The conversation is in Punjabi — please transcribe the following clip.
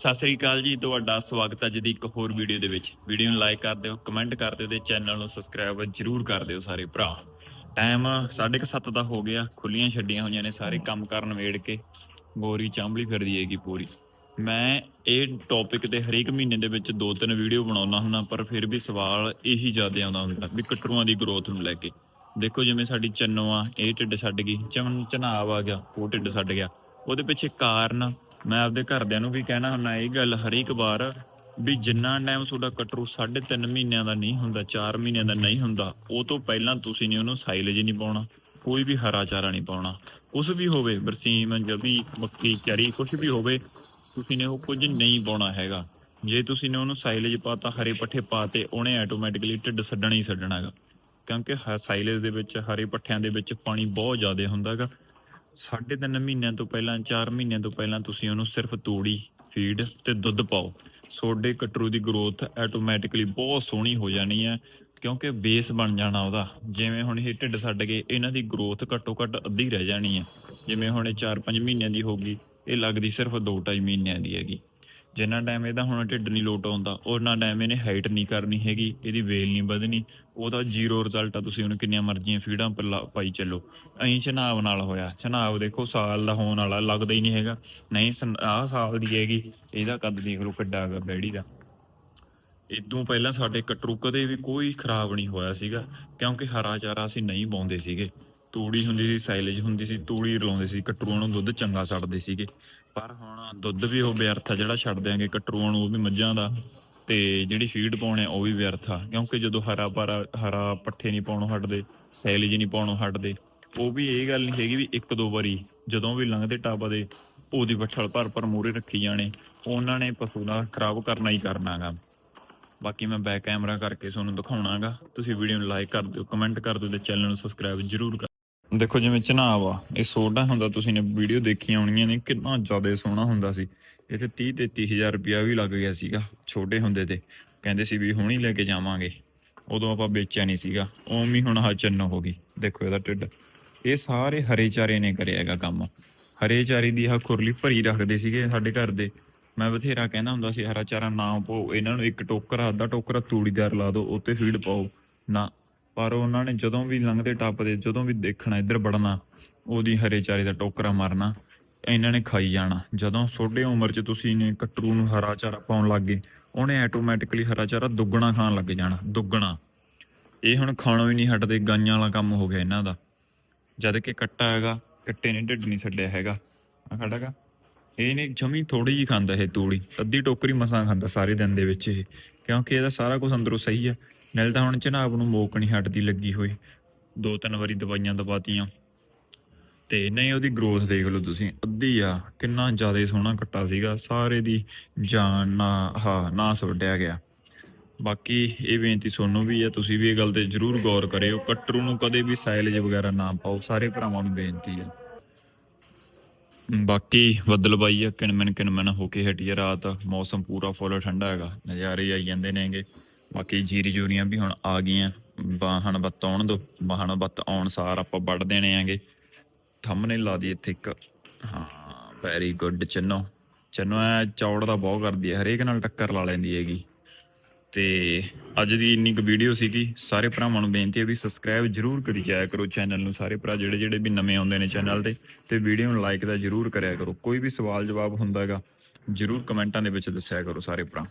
ਸਤਿ ਸ੍ਰੀ ਅਕਾਲ ਜੀ, ਤੁਹਾਡਾ ਸਵਾਗਤ ਹੈ ਅੱਜ ਦੀ ਇੱਕ ਹੋਰ ਵੀਡੀਓ ਦੇ ਵਿੱਚ। ਵੀਡੀਓ ਨੂੰ ਲਾਈਕ ਕਰ ਦਿਓ ਕਮੈਂਟ ਕਰ ਦਿਓ ਤੇ ਚੈਨਲ ਨੂੰ ਸਬਸਕ੍ਰਾਈਬ ਜਰੂਰ ਕਰ ਦਿਓ ਸਾਰੇ ਭਰਾ। ਟਾਈਮ 7:30 ਦਾ ਹੋ ਗਿਆ ਖੁੱਲੀਆਂ ਛੱਡੀਆਂ ਹੋਈਆਂ ਨੇ ਸਾਰੇ ਕੰਮ ਕਰਨ ਵੇੜ ਕੇ। ਗੋਰੀ ਚਾਂਬਲੀ ਫਿਰਦੀ ਹੈਗੀ ਪੂਰੀ। ਮੈਂ ਇਹ ਟੌਪਿਕ ਤੇ ਹਰੇਕ ਮਹੀਨੇ ਦੇ ਵਿੱਚ ਦੋ ਤਿੰਨ ਵੀਡੀਓ ਬਣਾਉਣਾ ਹੁੰਦਾ, ਪਰ ਫਿਰ ਵੀ ਸਵਾਲ ਇਹੀ ਜ਼ਿਆਦਾ ਆਉਂਦਾ ਹੁੰਦਾ ਵੀ ਕਟਰੂਆਂ ਦੀ ਗਰੋਥ ਨੂੰ ਲੈ ਕੇ। ਦੇਖੋ ਜਿਵੇਂ ਸਾਡੀ ਚੰਨੋ ਆ ਇਹ ਢਿੱਡ ਛੱਡ ਗਈ ਚਮਨ ਚਨਾਬ ਆ ਗਿਆ, ਉਹ ਢਿੱਡ ਛੱਡ ਗਿਆ। ਉਹਦੇ ਪਿੱਛੇ ਕਾਰਨ ਮੈਂ ਆਪਦੇ ਘਰਦਿਆਂ ਨੂੰ ਵੀ ਕਹਿਣਾ ਹੁੰਦਾ, ਇਹ ਗੱਲ ਹਰੇਕ ਵਾਰ ਵੀ ਜਿੰਨਾ ਟਾਈਮ ਤੁਹਾਡਾ ਕਟਰੂ 3.5 ਮਹੀਨਿਆਂ ਦਾ ਨਹੀਂ ਹੁੰਦਾ 4 ਮਹੀਨਿਆਂ ਦਾ ਨਹੀਂ ਹੁੰਦਾ, ਉਹ ਤੋਂ ਪਹਿਲਾਂ ਤੁਸੀਂ ਨੇ ਉਹਨੂੰ ਸਾਈਲੇਜ ਨਹੀਂ ਪਾਉਣਾ, ਕੋਈ ਵੀ ਹਰਾ ਚਾਰਾ ਨਹੀਂ ਪਾਉਣਾ। ਕੁਝ ਵੀ ਹੋਵੇ, ਬਰਸੀਮ, ਜਬੀ, ਮੱਕੀ ਚਰੀ ਕੁਝ ਵੀ ਹੋਵੇ, ਤੁਸੀਂ ਨੇ ਉਹ ਕੁਝ ਨਹੀਂ ਪਾਉਣਾ ਹੈਗਾ। ਜੇ ਤੁਸੀਂ ਨੇ ਉਹਨੂੰ ਸਾਈਲੇਜ ਪਾਤਾ ਹਰੇ ਪੱਠੇ ਪਾਤੇ ਉਹਨੇ ਆਟੋਮੈਟਿਕਲੀ ਢਿੱਡ ਛੱਡਣਾ ਹੀ ਛੱਡਣਾ ਹੈਗਾ। ਕਿਉਂਕਿ ਹ- ਸਾਈਲੇਜ ਦੇ ਵਿੱਚ, ਹਰੇ ਪੱਠਿਆਂ ਦੇ ਵਿੱਚ ਪਾਣੀ ਬਹੁਤ ਜ਼ਿਆਦਾ ਹੁੰਦਾ ਹੈਗਾ। ਸਾਢੇ ਤਿੰਨ ਮਹੀਨਿਆਂ ਤੋਂ ਪਹਿਲਾਂ 4 ਮਹੀਨਿਆਂ ਤੋਂ ਪਹਿਲਾਂ ਤੁਸੀਂ ਉਹਨੂੰ ਸਿਰਫ ਤੂੜੀ, ਫੀਡ ਤੇ ਦੁੱਧ ਪਾਓ। ਸੋਡੇ ਕਟਰੂ ਦੀ ਗਰੋਥ ਆਟੋਮੈਟਿਕਲੀ ਬਹੁਤ ਸੋਹਣੀ ਹੋ ਜਾਣੀ ਹੈ, ਕਿਉਂਕਿ ਬੇਸ ਬਣ ਜਾਣਾ ਉਹਦਾ। ਜਿਵੇਂ ਹੁਣ ਇਹ ਢਿੱਡ ਛੱਡ ਗਏ, ਇਹਨਾਂ ਦੀ ਗਰੋਥ ਘੱਟੋ ਘੱਟ ਅੱਧੀ ਰਹਿ ਜਾਣੀ ਹੈ। ਜਿਵੇਂ ਹੁਣ ਇਹ 4-5 ਮਹੀਨਿਆਂ ਦੀ ਹੋਗੀ ਇਹ ਲੱਗਦੀ ਸਿਰਫ 2-2.5 ਮਹੀਨਿਆਂ ਦੀ ਹੈਗੀ। ਜਿੰਨਾ ਟਾਈਮ ਇਹਦਾ ਹੁਣ ਢਿੱਡ ਨਹੀਂ ਲੋਟ ਆਉਂਦਾ ਉਹਨਾਂ ਟਾਈਮ ਇਹਨੇ ਹਾਈਟ ਨਹੀਂ ਕਰਨੀ ਹੈਗੀ, ਇਹਦੀ ਵੇਲ ਨਹੀਂ ਵਧਣੀ, ਉਹਦਾ ਜ਼ੀਰੋ ਰਿਜ਼ਲਟ ਆ ਤੁਸੀਂ ਉਹਨੂੰ ਕਿੰਨੀਆਂ ਮਰਜ਼ੀਆਂ ਫੀਡਾਂ ਪਰ ਲਾ- ਪਾਈ ਚੱਲੋ। ਅਹੀਂ ਚਨਾਬ ਨਾਲ ਹੋਇਆ ਚਨਾਬ ਦੇਖੋ ਸਾਲ ਦਾ ਹੋਣ ਵਾਲਾ, ਲੱਗਦਾ ਹੀ ਨਹੀਂ ਹੈਗਾ। ਨਹੀਂ ਆਹ ਸਾਲ ਦੀ ਹੈਗੀ, ਇਹਦਾ ਕੱਦ ਦੇਖ ਲਓ ਕਿੱਡਾ ਹੈਗਾ, ਬੈੜੀ ਦਾ। ਇਦੋਂ ਪਹਿਲਾਂ ਸਾਡੇ ਕਟਰੂ ਕਦੇ ਵੀ ਕੋਈ ਖਰਾਬ ਨਹੀਂ ਹੋਇਆ ਸੀਗਾ, ਕਿਉਂਕਿ ਹਰਾ ਚਾਰਾ ਅਸੀਂ ਨਹੀਂ ਪਾਉਂਦੇ ਸੀਗੇ। ਤੂੜੀ ਹੁੰਦੀ ਸੀ, ਸਾਈਲੇਜ ਹੁੰਦੀ ਸੀ, ਤੂੜੀ ਰਲਾਉਂਦੇ ਸੀ, ਕਟਰੂਆਂ ਨੂੰ ਦੁੱਧ ਚੰਗਾ ਛੱਡਦੇ ਸੀਗੇ। ਪਰ ਹੁਣ ਦੁੱਧ ਵੀ ਉਹ ਵਿਅਰਥ ਆ, ਜਿਹੜਾ ਛੱਡ ਦਿਆਂਗੇ ਕਟਰੂਆਂ ਨੂੰ, ਉਹ ਵੀ ਮੱਝਾਂ ਦਾ। ਤੇ ਜਿਹੜੀ ਫੀਡ ਪਾਉਣੇ ਉਹ ਵੀ ਵਿਅਰਥ ਆ। ਕਿਉਂਕਿ ਜਦੋਂ ਹਰਾ ਪਰ ਹਰਾ ਪੱਠੇ ਨਹੀਂ ਪਾਉਣੋਂ ਹਟਦੇ, ਸਾਈਲੇਜ ਨਹੀਂ ਪਾਉਣੋਂ ਹਟਦੇ, ਉਹ ਵੀ ਇਹ ਗੱਲ ਨਹੀਂ ਹੈਗੀ ਵੀ ਇੱਕ ਦੋ ਵਾਰੀ ਜਦੋਂ ਵੀ ਲੰਘਦੇ ਟੱਪਦੇ ਉਹਦੀ ਬੱਠਲ ਭਰ ਭਰ ਮੂਰੇ ਰੱਖੀ ਜਾਣੇ, ਉਹਨਾਂ ਨੇ ਪਸ਼ੂ ਦਾ ਖਰਾਬ ਕਰਨਾ ਹੀ ਕਰਨਾਗਾ ਬਾਕੀ ਮੈਂ ਬੈਕ ਕੈਮਰਾ ਕਰਕੇ ਤੁਹਾਨੂੰ ਦਿਖਾਉਣਾਗਾ। ਤੁਸੀਂ ਵੀਡੀਓ ਨੂੰ ਲਾਈਕ ਕਰ ਦਿਓ ਕਮੈਂਟ ਕਰ ਦਿਓ ਤੇ ਚੈਨਲ ਨੂੰ ਸਬਸਕ੍ਰਾਈਬ ਜਰੂਰ ਕਰ ਦੇਖੋ ਜਿਵੇਂ ਚਨਾਬ ਆ, ਇਹ ਸੋਡਾ ਹੁੰਦਾ, ਤੁਸੀਂ ਨੇ ਵੀਡੀਓ ਦੇਖੀਆਂ ਹੋਣੀਆਂ ਨੇ, ਕਿੰਨਾ ਜ਼ਿਆਦਾ ਸੋਹਣਾ ਹੁੰਦਾ ਸੀ। ਇਹ ਤੇ 30 ਤੇ 30000 ਰੁਪਿਆ ਵੀ ਲੱਗ ਗਿਆ ਸੀਗਾ, ਛੋਟੇ ਹੁੰਦੇ ਤੇ। ਕਹਿੰਦੇ ਸੀ ਵੀ ਹੁਣੀ ਲੈ ਕੇ ਜਾਵਾਂਗੇ। ਉਦੋਂ ਆਪਾਂ ਵੇਚਿਆ ਨਹੀਂ ਸੀਗਾ ਉਵੇਂ ਹੀ ਹੁਣ ਆਹ ਚੰਨ ਹੋ ਗਈ। ਦੇਖੋ ਇਹਦਾ ਢਿੱਡ। ਇਹ ਸਾਰੇ ਹਰੇ ਚਾਰੇ ਨੇ ਕਰਿਆ ਹੈਗਾ ਕੰਮ। ਹਰੇ ਚਾਰੇ ਦੀ ਆਹ ਖੁਰਲੀ ਭਰੀ ਰੱਖਦੇ ਸੀਗੇ ਸਾਡੇ ਘਰ ਦੇ। ਮੈਂ ਬਥੇਰਾ ਕਹਿੰਦਾ ਹੁੰਦਾ ਸੀ, ਹਰਾ ਚਾਰਾ ਨਾ ਪਾਓ, ਇਹਨਾਂ ਨੂੰ ਇੱਕ ਟੋਕਰਾ, ਅੱਧਾ ਟੋਕਰਾ ਤੂੜੀਦਾਰ ਲਾ ਦਿਓ, ਉੱਤੇ ਫੀਡ ਪਾਓ। ਨਾ ਪਰ ਉਹਨਾਂ ਨੇ ਜਦੋਂ ਵੀ ਲੰਘਦੇ ਟੱਪਦੇ, ਜਦੋਂ ਵੀ ਦੇਖਣਾ, ਇੱਧਰ ਵੜਨਾ, ਉਹਦੀ ਹਰੇ ਚਾਰੇ ਦਾ ਟੋਕਰਾ ਮਾਰਨਾ, ਇਹਨਾਂ ਨੇ ਖਾਈ ਜਾਣਾ। ਜਦੋਂ ਛੋਟੇ ਉਮਰ 'ਚ ਤੁਸੀਂ ਨੇ ਕਟਰੂ ਨੂੰ ਹਰਾ ਚਾਰਾ ਪਾਉਣ ਲੱਗ ਗਏ, ਉਹਨੇ ਆਟੋਮੈਟਿਕਲੀ ਹਰਾ ਚਾਰਾ ਦੁੱਗਣਾ ਖਾਣ ਲੱਗ ਜਾਣਾ, ਦੁੱਗਣਾ। ਇਹ ਹੁਣ ਖਾਣੋਂ ਹੀ ਨਹੀਂ ਹਟਦੇ, ਗਾਈਆਂ ਵਾਲਾ ਕੰਮ ਹੋ ਗਿਆ ਇਹਨਾਂ ਦਾ। ਜਦ ਕਿ ਕੱਟਾ ਹੈਗਾ, ਕੱਟੇ ਨੇ ਢਿੱਡ ਨਹੀਂ ਛੱਡਿਆ ਹੈਗਾ। ਆ ਖੜਾਗਾ ਇਹ ਨੇ ਜਮੀ ਥੋੜੀ ਜੀ ਖਾਂਦਾ ਇਹ ਤੂੜੀ, ਅੱਧੀ ਟੋਕਰੀ ਮਸਾਂ ਖਾਂਦਾ ਸਾਰੇ ਦਿਨ ਦੇ ਵਿੱਚ ਇਹ, ਕਿਉਂਕਿ ਇਹਦਾ ਸਾਰਾ ਕੁਝ ਅੰਦਰੋਂ ਸਹੀ ਹੈ ਨਾਲੇ ਤਾਂ ਹੁਣ ਚਨਾਬ ਨੂੰ ਮੋਕ ਨਹੀਂ ਹਟਦੀ ਲੱਗੀ ਹੋਈ। ਦੋ ਤਿੰਨ ਵਾਰੀ ਦਵਾਈਆਂ ਦਵਾਤੀਆਂ। ਤੇ ਨਹੀਂ, ਉਹਦੀ ਗਰੋਥ ਦੇਖ ਲਓ ਤੁਸੀਂ। ਅੱਧੀ ਆ, ਕਿੰਨਾ ਜ਼ਿਆਦਾ ਸੋਹਣਾ ਕੱਟਾ ਸੀਗਾ। ਸਾਰੇ ਦੀ ਜਾਨ ਨਾ, ਹਾਂ ਨਾ ਵੱਢਿਆ ਗਿਆ। ਬਾਕੀ ਇਹ ਬੇਨਤੀ ਤੁਹਾਨੂੰ ਵੀ ਹੈ ਤੁਸੀਂ ਵੀ ਇਹ ਗੱਲ ਤੇ ਜਰੂਰ ਗੌਰ ਕਰਿਓ। ਕੱਟਰੂ ਨੂੰ ਕਦੇ ਵੀ ਸਾਈਲੇਜ ਵਗੈਰਾ ਨਾ ਪਾਓ। ਸਾਰੇ ਭਰਾਵਾਂ ਨੂੰ ਬੇਨਤੀ ਹੈ ਬਾਕੀ ਬੱਦਲ ਬਾਈ ਆ ਕਿਣਮਣ ਕਿਣਮਣ ਹੋ ਕੇ ਹਟੀ ਰਾਤ ਮੌਸਮ ਪੂਰਾ ਫੁੱਲ ਠੰਡਾ ਹੈਗਾ। ਨਜ਼ਾਰੇ ਆਈ ਜਾਂਦੇ ਨੇਗੇ। ਬਾਕੀ ਜੀਰੀ ਜੂਰੀਆਂ ਵੀ ਹੁਣ ਆ ਗਈਆਂ। ਵਾਹਣ ਬੱਤ ਆਉਣ ਦੋ, ਵਾਹਣ ਬੱਤ ਆਉਣ ਸਾਰ ਆਪਾਂ ਵੱਢ ਦੇਣੇ ਆਂਗੇ। ਥੰਬਨੇ ਲਾ ਦੀ ਇੱਥੇ ਇੱਕ। ਹਾਂ ਵੈਰੀ ਗੁੱਡ ਚੰਨੋ। ਚੰਨੋ ਚੌੜ ਦਾ ਬਹੁਤ ਕਰਦੀ ਹੈ, ਹਰੇਕ ਨਾਲ ਟੱਕਰ ਲਾ ਲੈਂਦੀ ਹੈਗੀ। ਤੇ ਅੱਜ ਦੀ ਇੰਨੀ ਕੁ ਵੀਡੀਓ ਸੀਗੀ। ਸਾਰੇ ਭਰਾਵਾਂ ਨੂੰ ਬੇਨਤੀ ਹੈ ਵੀ ਸਬਸਕ੍ਰਾਈਬ ਜਰੂਰ ਕਰੀ ਜਾਇਆ ਕਰੋ ਚੈਨਲ ਨੂੰ। ਸਾਰੇ ਭਰਾ ਜਿਹੜੇ ਜਿਹੜੇ ਵੀ ਨਵੇਂ ਆਉਂਦੇ ਨੇ ਚੈਨਲ ਤੇ ਤੇ ਵੀਡੀਓ ਨੂੰ ਲਾਈਕ ਦਾ ਜਰੂਰ ਕਰਿਆ ਕਰੋ। ਕੋਈ ਵੀ ਸਵਾਲ ਜਵਾਬ ਹੁੰਦਾ ਹੈਗਾ, ਜਰੂਰ ਕਮੈਂਟਾਂ ਦੇ ਵਿੱਚ ਦੱਸਿਆ ਕਰੋ ਸਾਰੇ ਭਰਾ।